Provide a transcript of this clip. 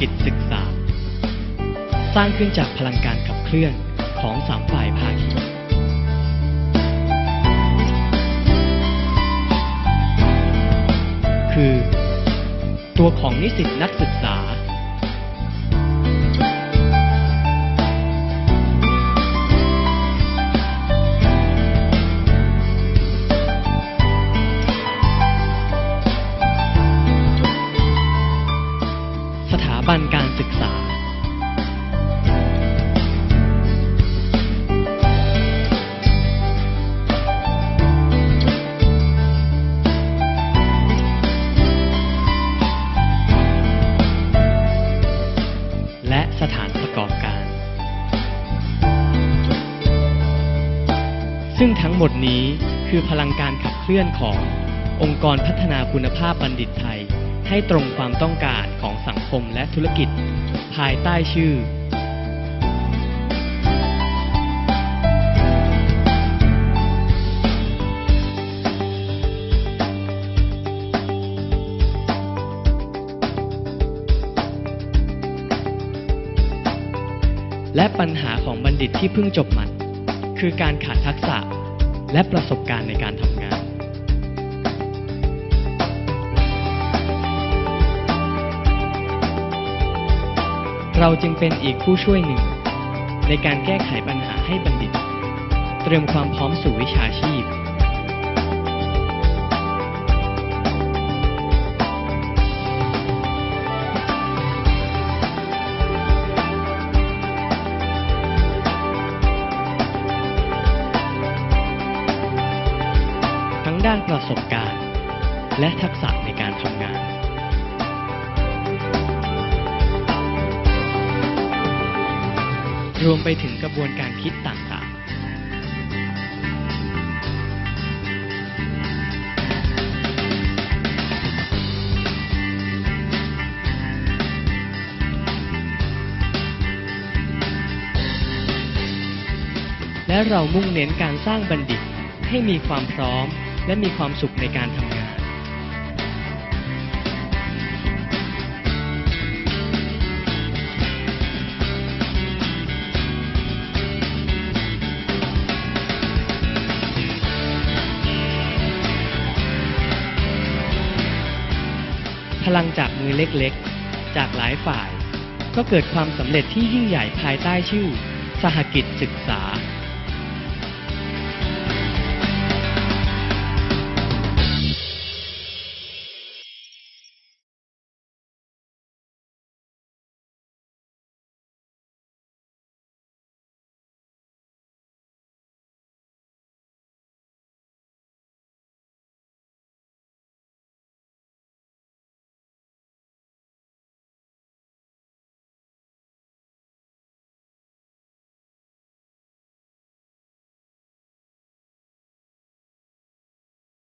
กิจศึกษา สร้างขึ้นจากพลังการขับเคลื่อนของสามฝ่ายภาคีคือ ตัวของนิสิตนักศึกษา สถานประกอบการ ซึ่งทั้งหมดนี้คือพลังการขับเคลื่อนขององค์กรพัฒนาคุณภาพบัณฑิตไทย ให้ตรงความต้องการของสังคมและธุรกิจ ภายใต้ชื่อ และปัญหาของบัณฑิตที่เพิ่งจบใหม่คือการขาดทักษะและประสบการณ์ในการทำงาน เราจึงเป็นอีกผู้ช่วยหนึ่ง ในการแก้ไขปัญหาให้บัณฑิต เตรียมความพร้อมสู่วิชาชีพ ด้านประสบการณ์ และทักษะในการทำงาน รวมไปถึงกระบวนการคิดต่างๆและเรามุ่งเน้นการสร้างบัณฑิตให้มีความพร้อม และมีความสุขในการทำงาน พลังจากมือเล็กๆ จากหลายฝ่าย ก็เกิดความสำเร็จที่ยิ่งใหญ่ภายใต้ชื่อ สหกิจศึกษา